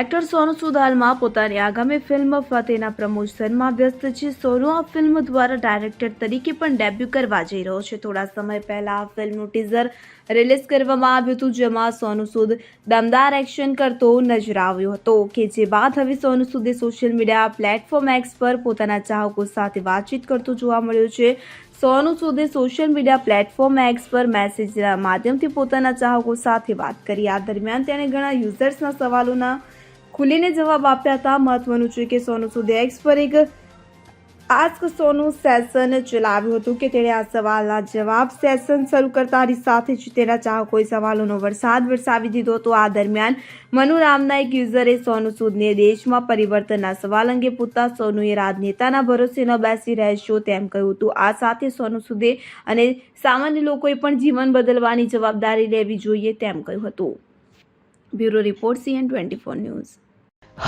Actor Sonu Sood હાલમાં પોતાની આગામી ફિલ્મ ફતેના પ્રમોશનમાં વ્યસ્ત છે. સોનુ આ ફિલ્મ દ્વારા ડાયરેક્ટર તરીકે પણ ડેબ્યુ કરવા જઈ રહ્યો છે. થોડા સમય પહેલા આ ફિલ્મનું ટીઝર રિલીઝ કરવામાં આવ્યું હતું, જેમાં સોનુ સૂદ દમદાર એક્શન કરતો નજર આવ્યો હતો કે જે બાદ હવે સોનુ સૂદે સોશિયલ મીડિયા પ્લેટફોર્મ એક્સ પર પોતાના ચાહકો સાથે વાતચીત કરતું જોવા મળ્યું છે. સોનુ સૂદે સોશિયલ મીડિયા પ્લેટફોર્મ એક્સ પર મેસેજના માધ્યમથી પોતાના ચાહકો સાથે વાત કરી. આ દરમિયાન તેણે ઘણા યુઝર્સના સવાલોના ખુલીને જવાબ આપ્યા હતા. મહત્વનું છે કે સોનુ સૂદે એક્સ પર આસ્ક સોનું સેશન ચલાવ્યું હતું કે તેણે આ સવાલના જવાબ સેશન શરૂ કરતાની સાથે જ તેના ચાહકોએ સવાલોનો વરસાદ વરસાવી દીધો હતો. આ દરમિયાન મનુ નામના એક યુઝરે સોનુ સૂદને દેશમાં પરિવર્તનના સવાલ અંગે પૂછતા સોનુએ રાજનેતાના ભરોસે ન બેસી રહેશો તેમ કહ્યું હતું. આ સાથે સોનુ સૂદે અને સામાન્ય લોકોએ પણ જીવન બદલવાની જવાબદારી લેવી જોઈએ તેમ કહ્યું હતું. Bureau report CN twenty four news.